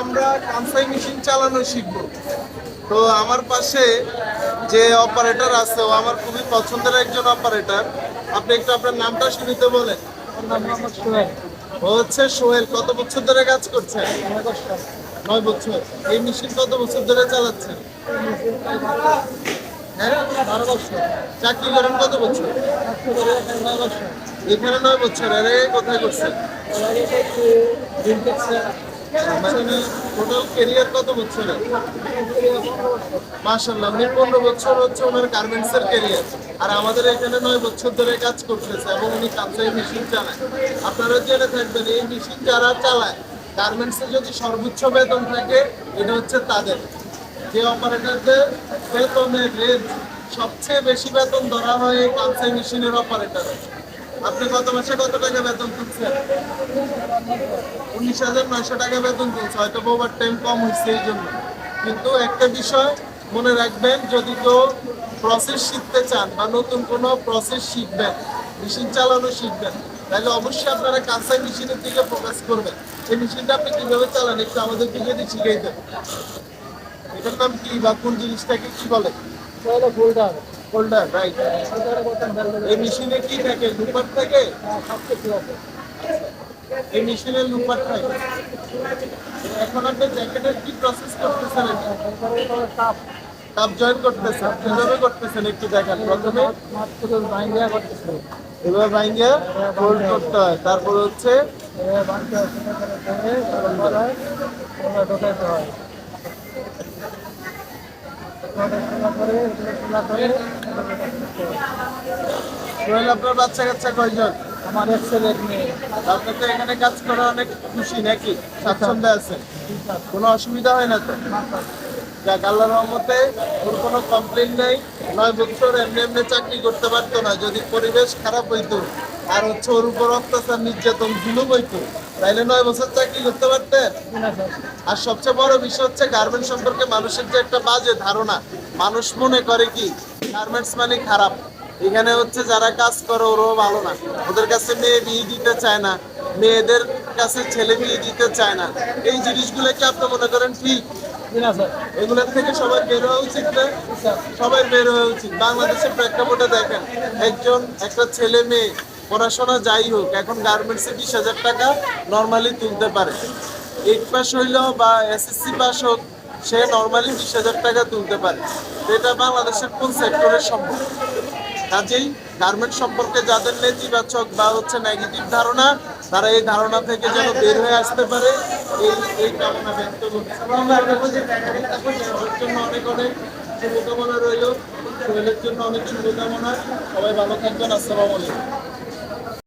আমরা কানসাই মেশিন চালানো শিখব। তো আমার পাশে যে অপারেটর আছে ও আমার খুবই পছন্দের একজন অপারেটর আপনি একটু আপনার নামটা শুরুতে বলেন। ও হচ্ছে সোহেল কত বছর ধরে কাজ করছেন? নয় বছর। এই মেশিন কত বছর ধরে চালাচ্ছেন? হ্যাঁ? চাকরি করেন কত বছর? এখানে নয় বছর আরে কোথায় করছেন? মানে বছর হচ্ছে এবং উনি মেশিন চালায়। আপনারা এই মেশিন যারা চালায় যদি সর্বোচ্চ বেতন থাকে, এটা হচ্ছে তাদের। যে অপারেটরদের বেতনের রেঞ্জ সবচেয়ে বেশি বেতন ধরা হয় এই কাঁচাই মেশিনের অপারেটর আপনি গত মাসে কত টাকা বেতন তুলছেন? উনিশ হাজার নয়শো টাকা বেতন তুলছে, হয়তো ওভার টাইম কম হয়েছে এই জন্য। কিন্তু একটা বিষয় মনে রাখবেন, যদি কেউ প্রসেস শিখতে চান বা নতুন কোনো প্রসেস শিখবেন মেশিন চালানো শিখবেন, তাহলে অবশ্যই আপনারা কাঁচাই মেশিনের দিকে ফোকাস করবেন। এই মেশিনটা আপনি কীভাবে চালান, একটু আমাদেরকে যদি শিখিয়ে দেন। এটার নাম কি বা কোন জিনিসটাকে কি বলে? হোল্ডার রাইট এই মেশিনে কি থাকে? লুপার থাকে? এই মেশিনের লুপার থাকে। এখন আপনি জ্যাকেটের কি প্রসেস করতেছেন কাপ জয়েন করতেছেন। কীভাবে করতেছেন একটু দেখান। প্রথমে এবার ভাঙ্গিয়া করতে হয়। তারপর হচ্ছে সোহেল আপনার বাচ্চা কাচ্চা কয়জন? আমার এক ছেলে এক মেয়ে। আপনি তো এখানে কাজ করে অনেক খুশি নাকি? স্বাচ্ছন্দ্যে আছেন? কোনো অসুবিধা হয় না তো? যাক আল্লাহ রহমতে ওর কোনো কমপ্লেন নেই। নয় বছর এমনি এমনি চাকরি করতে পারতো না। যদি পরিবেশ খারাপ হইতো আর হচ্ছে ওর উপর অত্যাচার নির্যাতন জুলুম হইতো তাইলে নয় বছর চাকরি করতে পারতেন? আর সবচেয়ে বড় বিষয় হচ্ছে গার্মেন্ট সম্পর্কে মানুষের যে একটা বাজে ধারণা মানুষ মনে করে কি গার্মেন্টস মানে খারাপ। এখানে হচ্ছে যারা কাজ করে ওরাও ভালো না। ওদের কাছে মেয়ে বিয়ে দিতে চায় না। মেয়েদের কাছে ছেলে বিয়ে দিতে চায় না। এই জিনিসগুলোকে আপনি মনে করেন ঠিক? এগুলোর থেকে সবাই বের হওয়া উচিত না? সবাই বের হওয়া উচিত। বাংলাদেশের প্রেক্ষাপটে দেখেন একজন একটা ছেলে মেয়ে পড়াশোনা যাই হোক এখন গার্মেন্টসে বিশ হাজার টাকা নর্মালি তুলতে পারে। এইট পাস হইলেও বা এসএসসি পাস হোক সে নর্মালি বিশ হাজার টাকা তুলতে পারে। এটা বাংলাদেশের কোন সেক্টরের সম্ভব কাজেই গার্মেন্ট সম্পর্কে যাদের নেতিবাচক বা হচ্ছে নেগেটিভ ধারণা, তারা এই ধারণা থেকে যেন বের হয়ে আসতে পারে, এই এই কামনা ব্যক্ত করছি। অনেক অনেক শুভকামনা রইল। শরীরের জন্য অনেক শুভকামনা। সবাই ভালো থাকবেন। আসসালামু আলাইকুম।